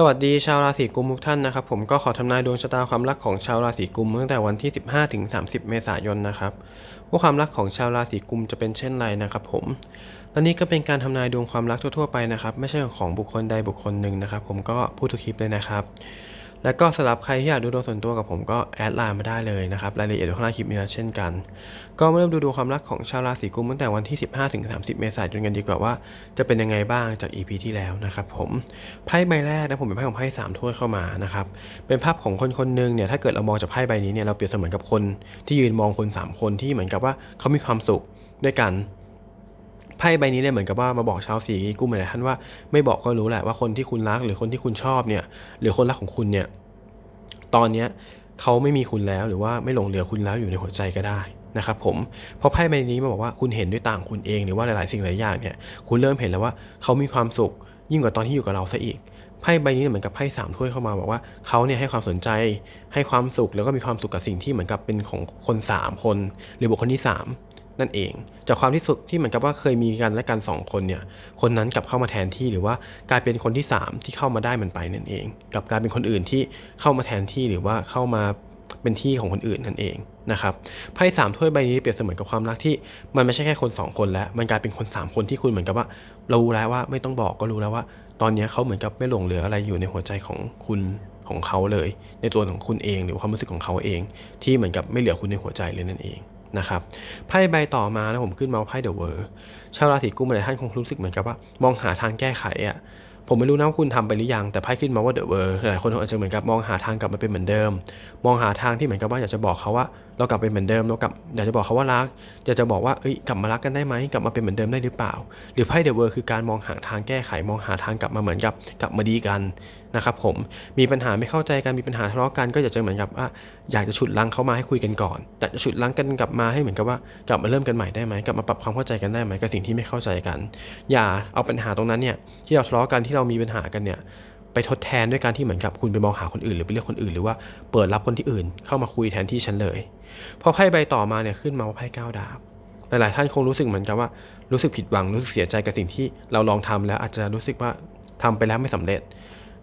สวัสดีชาวราศีกุมทุกท่านนะครับผมก็ขอทำนายดวงชะตาความรักของชาวราศีกุมตั้งแต่วันที่ 15ถึง30 เมษายนนะครับว่าความรักของชาวราศีกุมจะเป็นเช่นไรนะครับผมและนี่ก็เป็นการทำนายดวงความรักทั่วๆไปนะครับ ไม่ใช่ของบุคคลใดบุคคลหนึ่งนะครับ ผมก็พูดทุกคลิปเลยนะครับ แล้วก็สำหรับใครที่อยากดูดวงส่วนตัวกับผมก็แอดไลน์มาได้เลยนะครับ รายละเอียดอยู่ข้างล่างคลิปนี้เช่นกัน ก็มาเริ่มดูดวงความรักของชาวราศีกุมตั้งแต่วันที่ 15ถึง30 เมษายนกันดีกว่าว่าจะเป็นยังไงบ้างจาก EP ที่แล้วนะครับผมไพ่ใบแรกนะผมเป็นไพ่ของไพ่สามถ้วยเข้ามานะครับเป็นภาพของคนคนหนึ่งเนี่ยถ้าเกิดเรามองจากไพ่ใบนี้เนี่ยเราเปรียบเสมือนกับคนที่ยืนมองคนสามคนที่เหมือนกับว่าเขามีความสุขด้วยกัน ไพ่ใบนี้เนี่ยเหมือนกับว่ามาบอกชาวสีกุ้มหลายท่านว่าไม่บอกก็รู้แหละว่าคนที่คุณรักหรือคนที่คุณชอบเนี่ย หรือคนรักของคุณเนี่ย ตอนเนี้ยเขาไม่มีคุณแล้วหรือว่าไม่หลงเหลือคุณแล้วอยู่ในหัวใจก็ได้นะครับผมเพราะไพ่ใบนี้มาบอกว่าคุณเห็นด้วยตาของคุณเองหรือว่าหลาย ๆ สิ่งหลายอย่างเนี่ย คุณเริ่มเห็นแล้วว่าเขามีความสุขยิ่งกว่าตอนที่อยู่กับเราซะอีกไพ่ใบนี้เหมือนกับไพ่สามถ้วยเข้ามาบอกว่าเขาเนี่ยให้ความสนใจให้ความสุขแล้วก็มีความสุขกับสิ่งที่เหมือนกับเป็นของคนสามคน หรือบุคคลที่สาม นั่นเอง จากความที่สุขที่เหมือนกับว่าเคยมีกันและกันสองคนเนี่ยคนนั้นกลับเข้ามาแทนที่หรือว่ากลายเป็นคนที่สามที่เข้ามาได้มันไปนั่นเองกับกลายเป็นคนอื่นที่เข้ามาแทนที่หรือว่าเข้ามาเป็นที่ของคนอื่นนั่นเองนะครับไพ่สามถ้วยใบนี้เปรียบเสมือนกับความรักที่มันไม่ใช่แค่คนสองคนแล้ว มันกลายเป็นคนสามคนที่คุณเหมือนกับว่า เรารู้แล้วว่าไม่ต้องบอกก็รู้แล้วว่า ตอนนี้เขาเหมือนกับไม่หลงเหลืออะไรอยู่ในหัวใจของคุณของเขาเลย ในตัวของคุณเองหรือความรู้สึกของเขาเอง ที่เหมือนกับไม่เหลือคุณในหัวใจเลยนั่นเอง นะครับไพ่ใบต่อมานะผมขึ้นมาว่าไพ่เดอะเวอร์ชาวราศีกุมหลายท่านคงรู้สึกเหมือนกับว่า มองหาทางแก้ไขอะผมไม่รู้นะว่าคุณทำไปหรือยังแต่ไพ่ขึ้นมาว่าเดอะเวอร์หลายคนอาจจะเหมือนกับมองหาทางกลับมาเป็นเหมือนเดิม มองหาทางที่เหมือนกับว่าอยากจะบอกเขาว่า เรากลับเป็นเหมือนเดิมเรากลับอยากจะบอกเขาว่ารักอยากจะบอกว่าเอ้ยกลับมารักกันได้ไหมกลับมาเป็นเหมือนเดิมได้หรือเปล่า หรือไพ่เดอะเวอร์คือการมองหาทางแก้ไขมองหาทางกลับมาเหมือนกับกลับมาดีกันนะครับผมมีปัญหาไม่เข้าใจกันมีปัญหาทะเลาะกันก็อยากจะเหมือนกับว่าอยากจะฉุดลังเขามาให้คุยกันก่อนแต่จะฉุดลังกันกลับมาให้เหมือนกับว่ากลับมาเริ่มกันใหม่ได้ไหมกลับมาปรับความเข้าใจกันได้ไหมกับสิ่งที่ไม่เข้าใจกัน อย่าเอาปัญหาตรงนั้นเนี่ยที่เราทะเลาะกันที่เรามีปัญหากันเนี่ย ไปทดแทนด้วยการที่เหมือนกับคุณไปมองหาคนอื่น หรือไปเลือกคนอื่น หรือว่าเปิดรับคนที่อื่น เข้ามาคุยแทนที่ฉันเลยพอไพ่ใบต่อมาเนี่ยขึ้นมาว่าไพ่ก้าวดาบหลายๆท่านคงรู้สึกเหมือนกันว่ารู้สึกผิดหวังรู้สึกเสียใจกับสิ่งที่เราลองทำแล้วอาจจะรู้สึกว่าทำไปแล้วไม่สำเร็จ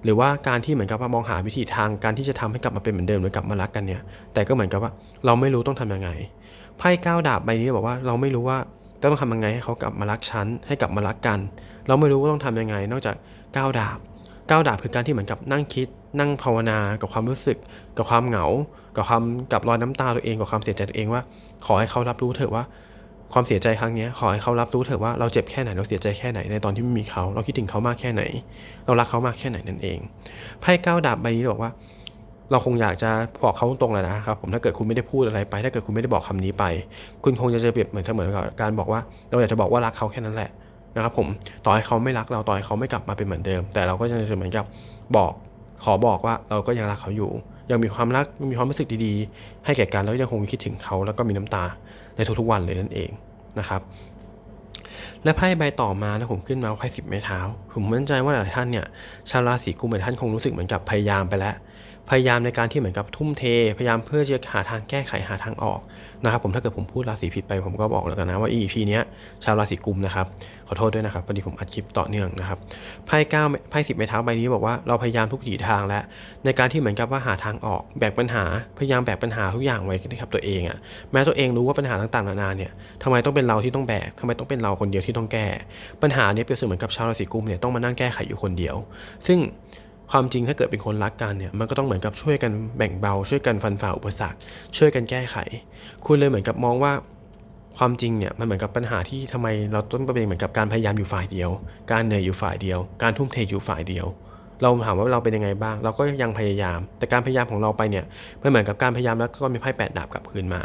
หรือว่าการที่เหมือนกับว่ามองหาวิธีทางการที่จะทำให้กลับมาเป็นเหมือนเดิมหรือกลับมารักกันเนี่ย แต่ก็เหมือนกับว่าเราไม่รู้ต้องทำยังไงไพ่ก้าวดาบใบนี้บอกว่าเราไม่รู้ว่าต้องทำยังไงให้เขากลับมารักฉันให้กลับมารักกัน เราไม่รู้ว่าต้องทำยังไง นอกจากก้าวดาบ ก้าวดาบคือการที่เหมือนกับนั่งคิด นั่งภาวนากับความรู้สึก กับความเหงา กับความกับรอยน้ำตาตัวเองกับความเสียใจตัวเองว่า ขอให้เขารับรู้เถอะว่า ความเสียใจครั้งนี้ขอให้เขารับรู้เถอะว่าเราเจ็บแค่ไหนเราเสียใจแค่ไหนในตอนที่ไม่มีเขา เราคิดถึงเขามากแค่ไหน เรารักเขามากแค่ไหนนั่นเองไพ่ก้าวดาบใบนี้บอกว่า เราคงอยากจะบอกเขาตรงๆเลยนะครับผมถ้าเกิดคุณไม่ได้พูดอะไรไป ถ้าเกิดคุณไม่ได้บอกคำนี้ไป คุณคงจะเปรียบเหมือนเสมือนกับการบอกว่า เราอยากจะบอกว่ารักเขาแค่นั้นแหละ นะครับผมต่อให้เขาไม่รักเราต่อให้เขาไม่กลับมาเป็นเหมือนเดิม แต่เราก็จะเหมือนกับบอกขอบอกว่าเราก็ยังรักเขาอยู่ ยังมีความรักยังมีความรู้สึกดีๆ ให้แก่กันแล้วยังคงคิดถึงเขาแล้วก็มีน้ำตาในทุกๆวันเลยนั่นเองนะครับและไพ่ใบต่อมานะผมขึ้นมาไพ่สิบไม้เท้า ผมมั่นใจว่าหลายท่านเนี่ยชาวราศีกุมหลายท่านคงรู้สึกเหมือนกับพยายามไปแล้ว พยายามในการที่เหมือนกับทุ่มเท พยายามเพื่อจะหาทางแก้ไขหาทางออกนะครับผมถ้าเกิดผมพูดราศีผิดไปผมก็บอกแล้วกันนะว่า EP เนี้ยชาวราศีกุมนะครับขอโทษด้วยนะครับพอดีผมอัดคลิปต่อเนื่องนะครับไพ่เก้าไพ่สิบไม้เท้าใบนี้บอกว่าเราพยายามทุกวิถีทางแล้ว ในการที่เหมือนกับว่าหาทางออกแบกปัญหาพยายามแบกปัญหาทุกอย่างไว้นะครับตัวเองอะ่ะแม้ตัวเองรู้ว่าปัญหาต่างๆนานาเนี่ยทำไมต้องเป็นเราที่ต้องแบกทำไมต้องเป็นเราคนเดียวที่ต้องแก้ ปัญหาเนี้ยเปรียบเสมือนกับชาวราศีกุมเนี่ยต้องมานั่งแก้ไขอยู่คนเดียว ซึ่ง ความจริงถ้าเกิดเป็นคนรักกันเนี่ยมันก็ต้องเหมือนกับช่วยกันแบ่งเบา ช่วยกันฟันฝ่าอุปสรรค ช่วยกันแก้ไข คุณเลยเหมือนกับมองว่า ความจริงเนี่ยมันเหมือนกับปัญหาที่ทำไมเราต้องเป็นเหมือนกับการพยายามอยู่ฝ่ายเดียว การเหนื่อยอยู่ฝ่ายเดียว การทุ่มเทอยู่ฝ่ายเดียว เราถามว่าเราเป็นยังไงบ้าง เราก็ยังพยายาม แต่การพยายามของเราไปเนี่ยมันเหมือนกับการพยายามแล้วก็มีไพ่แปดดาบกลับคืนมา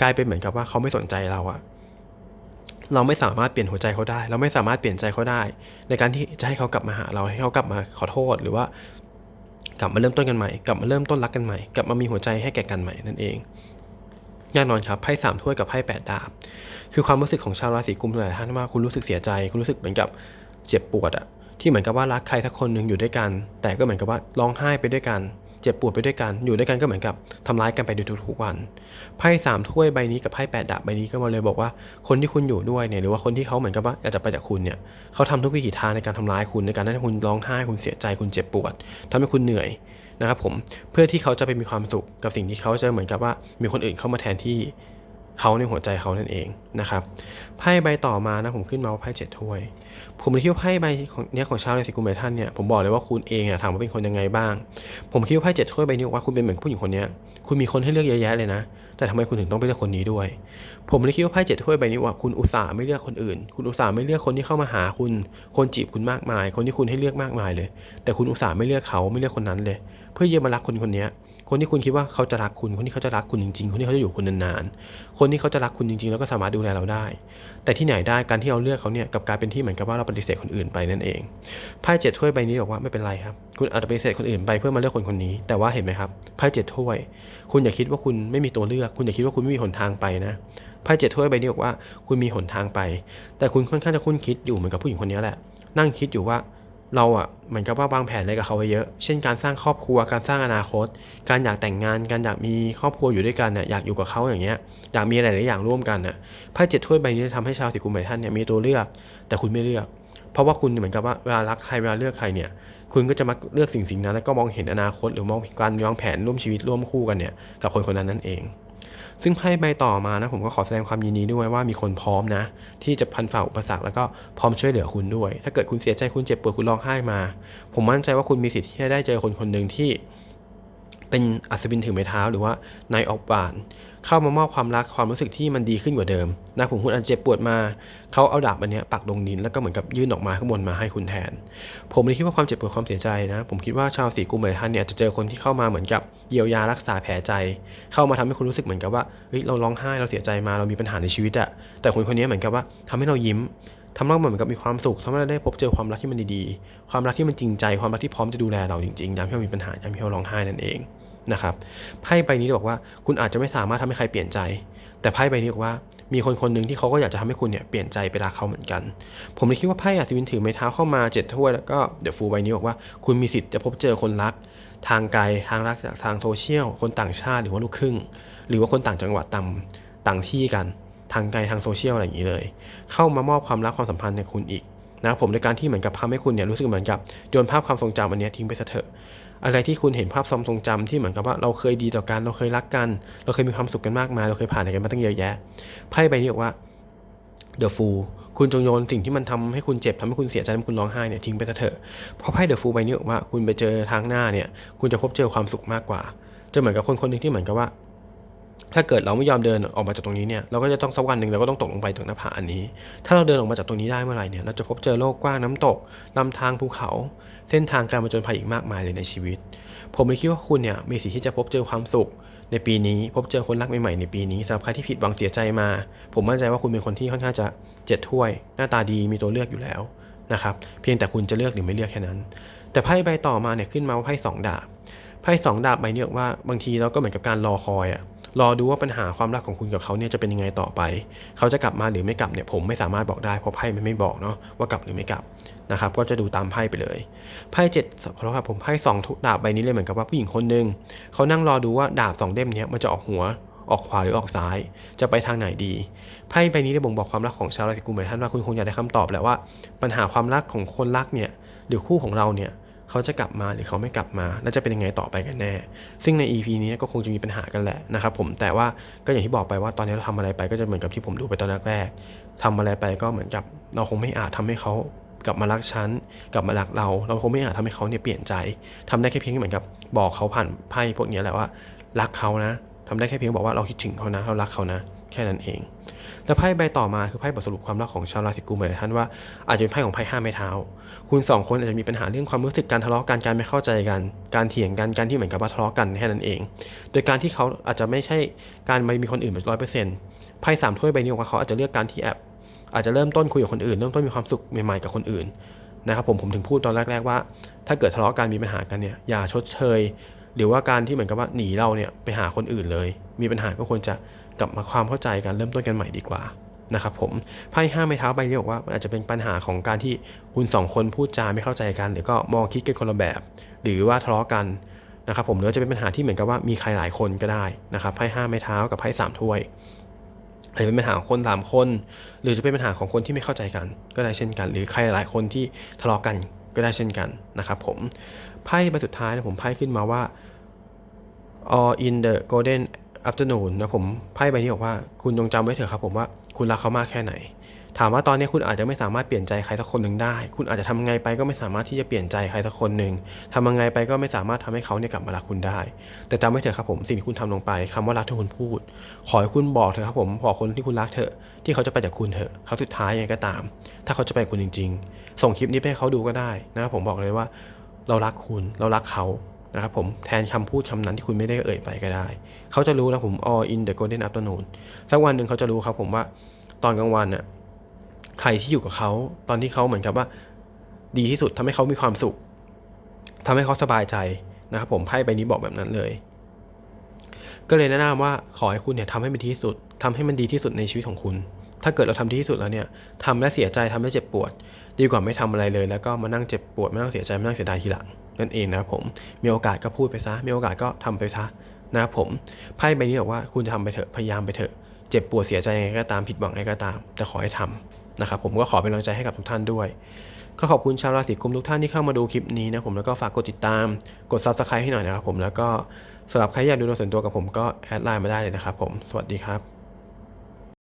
กลายเป็นเหมือนกับว่าเขาไม่สนใจเราอะ เราไม่สามารถเปลี่ยนหัวใจเขาได้ เราไม่สามารถเปลี่ยนใจเขาได้ ในการที่จะให้เขากลับมาหาเราให้เขากลับมาขอโทษหรือว่ากลับมาเริ่มต้นกันใหม่ กลับมาเริ่มต้นรักกันใหม่ กลับมามีหัวใจให้แก่กันใหม่นั่นเองแน่นอนครับไพ่สามถ้วยกับไพ่แปดดาบ คือความรู้สึกของชาวราศีกุมหลายท่านว่าคุณรู้สึกเสียใจ คุณรู้สึกเหมือนกับเจ็บปวดอะที่เหมือนกับว่ารักใครสักคนหนึ่งอยู่ด้วยกัน แต่ก็เหมือนกับว่าร้องไห้ไปด้วยกัน เจ็บปวดไปด้วยกัน อยู่ด้วยกันก็เหมือนกับทำร้ายกันไปโดยทุกๆวัน ไพ่สามถ้วยใบนี้กับไพ่แปดดาบใบนี้ก็มาเลยบอกว่าคนที่คุณอยู่ด้วยเนี่ยหรือว่าคนที่เขาเหมือนกับว่าอยากจะไปจากคุณเนี่ยเขาทำทุกวิถีทางในการทำร้ายคุณในการให้คุณร้องไห้คุณเสียใจคุณเจ็บปวดทำให้คุณเหนื่อยนะครับผมเพื่อที่เขาจะไปมีความสุขกับสิ่งที่เขาจะเหมือนกับว่ามีคนอื่นเข้ามาแทนที่ เขาในหัวใจเขานั่นเองนะครับไพ่ใบต่อมานะผมขึ้นมาว่าไพ่เจ็ดถ้วย ผมเลยคิดว่าไพ่ใบของเนี้ยของชาวราศีกุมท่านเนี่ยผมบอกเลยว่าคุณเองอะถามว่าเป็นคนยังไงบ้าง ผมคิดว่าไพ่เจ็ดถ้วยใบนี้ว่าคุณเป็นเหมือนผู้หญิงคนเนี้ยคุณมีคนให้เลือกเยอะแยะเลยนะ แต่ทำไมคุณถึงต้องไปเลือกคนนี้ด้วย ผมเลยคิดว่าไพ่เจ็ดถ้วยใบนี้ว่าคุณอุตส่าห์ไม่เลือกคนอื่น คุณอุตส่าห์ไม่เลือกคนที่เข้ามาหาคุณ คนจีบคุณมากมาย คนที่คุณให้เลือกมากมายเลย แต่คุณอุตส่าห์ไม่เลือกเขาไม่เลือกคนนั้นเลย เพื่อเยี่ยมารักคนคนนี้ คนที่คุณคิดว่าเขาจะรักคุณ คนที่เขาจะรักคุณจริงๆ คนที่เขาจะอยู่คุณนานๆ คนที่เขาจะรักคุณจริงๆ แล้วก็สามารถดูแลเราได้ แต่ที่ไหนได้การที่เราเลือกเขาเนี่ยกับกายเป็นที่เหมือนกับว่าเราปฏิเสธคนอื่นไปนั่นเองไพ่เจ็ดถ้วยใบนี้บอกว่าไม่เป็นไรครับ คุณอาจจะปฏิเสธคนอื่นไปเพื่อมาเลือกคนคนนี้ แต่ว่าเห็นไหมครับไพ่เจ็ดถ้วย คุณอย่าคิดว่าคุณไม่มีตัวเลือก คุณอย่าคิดว่าคุณไม่มีหนทางไปนะไพ่เจ็ดถ้วยใบนี้บอกว่าคุณมีหนทางไป แต่คุณค่อนข้างจะคุ้นคิดอยู่เหมือนกับผู้หญิงคนนี้แหละ นั่งคิดอยู่ว่า เราอะเหมือนกับว่าวางแผนอะไรกับเขาไว้เยอะ เช่นการสร้างครอบครัว การสร้างอนาคต การอยากแต่งงาน การอยากมีครอบครัวอยู่ด้วยกันเนี่ยอยากอยู่กับเขาอย่างเงี้ย อยากมีอะไรหลายอย่างร่วมกันน่ะไพ่เจ็ดถ้วยใบนี้ทำให้ชาวสิกุมหลายท่านเนี่ยมีตัวเลือก แต่คุณไม่เลือก เพราะว่าคุณเหมือนกับว่าเวลารักใครเวลาเลือกใครเนี่ย คุณก็จะมักเลือกสิ่งสิ่งนั้นแล้วก็มองเห็นอนาคต หรือมองการวางแผนร่วมชีวิตร่วมคู่กันเนี่ยกับคนคนนั้นนั่นเอง ซึ่งไพ่ใบต่อมานะผมก็ขอแสดงความยินดีด้วยว่ามีคนพร้อมนะ ที่จะพันฝ่าอุปสรรคแล้วก็พร้อมช่วยเหลือคุณด้วย ถ้าเกิดคุณเสียใจคุณเจ็บปวดคุณร้องไห้มา ผมมั่นใจว่าคุณมีสิทธิ์ที่จะได้เจอคนคนหนึ่งที่ เป็นอัศวินถือไม้เท้าหรือว่านายออกบาน เข้ามามอบความรักความรู้สึกที่มันดีขึ้นกว่าเดิมนะผมคุณอาจจะเจ็บปวดมาเขาเอาดาบอันเนี้ยปักลงดินแล้วก็เหมือนกับยื่นออกมาข้างบนมาให้คุณแทน ผมเลยคิดว่าความเจ็บปวดความเสียใจนะ ผมคิดว่าชาวสีกุมหลายท่านเนี่ยจะเจอคนที่เข้ามาเหมือนกับเยียวยารักษาแผลใจ เข้ามาทำให้คุณรู้สึกเหมือนกับว่าเฮ้ยเราร้องไห้เราเสียใจมาเรามีปัญหาในชีวิตอะแต่คนคนนี้เหมือนกับว่าทำให้เรายิ้มทำให้เราเหมือนกับมีความสุขทำให้เราได้พบเจอความรักที่มันดีๆ ความรักที่มันจริงใจ ความรักที่พร้อมจะดูแลเราจริงๆยามที่เรามีปัญหายามที่เราร้องไห้นั่นเอง นะครับไพ่ใบนี้บอกว่าคุณอาจจะไม่สามารถทำให้ใครเปลี่ยนใจ แต่ไพ่ใบนี้บอกว่ามีคนคนหนึ่งที่เขาก็อยากจะทำให้คุณเนี่ยเปลี่ยนใจไปรักเขาเหมือนกัน ผมเลยคิดว่าไพ่อัศวินถือไม้เท้าเข้ามาเจ็ดถ้วยแล้วก็เดี๋ยวฟูใบนี้บอกว่าคุณมีสิทธิ์จะพบเจอคนรัก ทางไกลทางรักจากทางโซเชียล คนต่างชาติหรือว่าลูกครึ่ง หรือว่าคนต่างจังหวัดต่างต่างที่กัน ทางไกลทางโซเชียลอะไรอย่างนี้เลย เข้ามามอบความรักความสัมพันธ์ในคุณอีกนะผมในการที่เหมือนกับทำให้คุณเนี่ยรู้สึกเหมือนกับโยนภาพความทรงจำอันเนี้ยทิ้งไปซะเถอะ อะไรที่คุณเห็นภาพซ้ำทรงจำที่เหมือนกับว่าเราเคยดีต่อกันเราเคยรักกัน เราเคยมีความสุขกันมากมาย เราเคยผ่านอะไรกันมาตั้งเยอะแยะไพ่ใบนี้บอกว่า The Fool คุณจงโยนสิ่งที่มันทำให้คุณเจ็บทำให้คุณเสียใจทำให้คุณร้องไห้เนี่ยทิ้งไปเถอะเพราะไพ่เดอะฟูใบนี้บอกว่าคุณไปเจอทางหน้าเนี่ย คุณจะพบเจอความสุขมากกว่า จะเหมือนกับคนคนหนึ่งที่เหมือนกับว่า ถ้าเกิดเราไม่ยอมเดินออกมาจากตรงนี้เนี่ยเราก็จะต้องสักวันหนึ่งเราก็ต้องตกลงไปจากหน้าผาอันนี้ ถ้าเราเดินออกมาจากตรงนี้ได้เมื่อไหร่เนี่ยเราจะพบเจอโลกกว้างน้ำตกลำธารภูเขา เส้นทางการมาจนภัยอีกมากมายเลยในชีวิต ผมเลยคิดว่าคุณเนี่ยมีสิทธิ์ที่จะพบเจอความสุข ในปีนี้ พบเจอคนรักใหม่ๆในปีนี้สำหรับใครที่ผิดหวังเสียใจมา ผมมั่นใจว่าคุณเป็นคนที่ค่อนข้างจะเจ็ดถ้วย หน้าตาดีมีตัวเลือกอยู่แล้วนะครับเพียงแต่คุณจะเลือกหรือไม่เลือกแค่นั้น แต่ไพ่ใบต่อมาเนี่ยขึ้นมาว่าไพ่สองดาบไพ่สองดาบใบนี้ว่าบางทีเราก็เหมือนกับการรอคอยอะ รอดูว่าปัญหาความรักของคุณกับเขาเนี่ยจะเป็นยังไงต่อไป เขาจะกลับมาหรือไม่กลับเนี่ยผมไม่สามารถบอกได้เพราะไพ่มันไม่บอกเนาะว่ากลับหรือไม่กลับนะครับก็จะดูตามไพ่ไปเลยไพ่เจ็ดขอโทษครับผมไพ่สองดาบใบนี้เลยเหมือนกับว่าผู้หญิงคนหนึ่งเขานั่งรอดูว่าดาบสองเล่มเนี้ยมันจะออกหัวออกขวาหรือออกซ้าย จะไปทางไหนดี ไพ่ใบนี้ได้บ่งบอกความรักของชาวราศีกุมหลายท่านว่าคุณคงอยากได้คำตอบแหละว่า ปัญหาความรักของคนรักเนี่ยหรือคู่ของเราเนี่ย เขาจะกลับมาหรือเขาไม่กลับมา แล้วจะเป็นยังไงต่อไปกันแน่ ซึ่งใน EP นี้ก็คงจะมีปัญหากันแหละนะครับผมแต่ว่าก็อย่างที่บอกไปว่าตอนนี้เราทำอะไรไปก็จะเหมือนกับที่ผมดูไปตอนแรกๆทำอะไรไปก็เหมือนกับเราคงไม่อาจทำให้เขากลับมารักฉันกลับมารักเรา เราคงไม่อาจทำให้เขาเนี่ยเปลี่ยนใจทำได้แค่เพียงเหมือนกับบอกเขาผ่านไพ่พวกนี้แหละว่า รักเขานะทำได้แค่เพียงบอกว่าเราคิดถึงเขานะ เรารักเขานะ แค่นั้นเอง แล้วไพ่ใบต่อมาคือไพ่บทสรุปความรักของชาวราศีกุมหลายท่านว่าอาจจะเป็นไพ่ของไพ่ห้าไม้เท้า คุณสองคนอาจจะมีปัญหาเรื่องความรู้สึกการทะเลาะกันการไม่เข้าใจกัน การเถียงกันการที่เหมือนกับว่าทะเลาะกันแค่นั้นเอง โดยการที่เขาอาจจะไม่ใช่การไปมีคนอื่นแบบร้อยเปอร์เซ็นต์ไพ่สามถ้วยใบนี้บอกว่าเขาอาจจะเลือกการที่แอบอาจจะเริ่มต้นคุยกับคนอื่นเริ่มต้นมีความสุขใหม่ๆกับคนอื่นนะครับผมผมถึงพูดตอนแรก ๆ ว่า ถ้าเกิดทะเลาะกันมีปัญหากันเนี่ยอย่าชดเชย หรือว่าการที่เหมือนกับว่าหนีเราเนี่ยไปหาคนอื่นเลย มีปัญหาก็ควรจะ กลับมาความเข้าใจกันเริ่มต้นกันใหม่ดีกว่านะครับผมไพ่ห้าไม้เท้าใบนี้บอกว่ามันอาจจะเป็นปัญหาของการที่คุณสองคนพูดจาไม่เข้าใจกัน หรือก็มองคิดกันคนละแบบ หรือว่าทะเลาะกันนะครับผมหรือจะเป็นปัญหาที่เหมือนกับว่ามีใครหลายคนก็ได้นะครับไพ่ห้าไม้เท้ากับไพ่สามถ้วยอาจจะเป็นปัญหาของคนสามคน หรือจะเป็นปัญหาของคนที่ไม่เข้าใจกัน ก็ได้เช่นกัน หรือใครหลายคนที่ทะเลาะกันก็ได้เช่นกันนะครับผมไพ่ใบสุดท้ายนะผมไพ่ขึ้นมาว่า all in the golden afternoon นะผมไพ่ใบนี้บอกว่าคุณจงจำไว้เถอะครับ ผมว่าคุณรักเขามากแค่ไหน ถามว่าตอนนี้คุณอาจจะไม่สามารถเปลี่ยนใจใครสักคนหนึ่งได้ คุณอาจจะทำยังไงไปก็ไม่สามารถที่จะเปลี่ยนใจใครสักคนหนึ่งทำยังไงไปก็ไม่สามารถทำให้เขาเนี่ยกลับมารักคุณได้ แต่จำไว้เถอะครับผมสิ่งที่คุณทำลงไปคำว่ารักที่คุณพูด ขอให้คุณบอกเถอะครับผมบอกคนที่คุณรักเถอะที่เขาจะไปจากคุณเถอะเขาสุดท้ายยังไงก็ตาม ถ้าเขาจะไปคุณจริง ๆ ส่งคลิปนี้ไปให้เขาดูก็ได้นะครับผมบอกเลยว่า เรารักคุณเรารักเขา นะครับผมแทนคำพูดคำนั้นที่คุณไม่ได้เอ่ยไปก็ได้ เขาจะรู้แล้วผม all in the golden afternoon สักวันหนึ่งเขาจะรู้ครับผมว่าตอนกลางวันน่ะใครที่อยู่กับเขาตอนที่เขาเหมือนกับว่า ดีที่สุดทำให้เขามีความสุขทำให้เขาสบายใจนะครับผมไพ่ใบนี้บอกแบบนั้นเลย ก็เลยแนะนำว่าขอให้คุณเนี่ยทำให้มันดีที่สุดทำให้มันดีที่สุดในชีวิตของคุณ ถ้าเกิดเราทำดีที่สุดแล้วเนี่ยทำและเสียใจทำและเจ็บปวด ดีกว่าไม่ทำอะไรเลย แล้วก็มานั่งเจ็บปวดมานั่งเสียใจมานั่งเสียดายทีหลัง นั่นเองนะครับผมมีโอกาสก็พูดไปซะมีโอกาสก็ทำไปซะนะครับผมไพ่ใบนี้บอกว่าคุณจะทำไปเถอะพยายามไปเถอะเจ็บปวดเสียใจยังไงก็ตามผิดหวังยังไงก็ตาม แต่ขอให้ทำนะครับผมก็ขอเป็นกำลังใจให้กับทุกท่านด้วยก็ขอบคุณชาวราศีกุมทุกท่านที่เข้ามาดูคลิปนี้นะผมแล้วก็ฝากกดติดตามกด subscribe ให้หน่อยนะครับผมแล้วก็สำหรับใครอยากดูโดยส่วนตัวกับผมก็แอดไลน์มาได้เลยนะครับผมสวัสดีครับ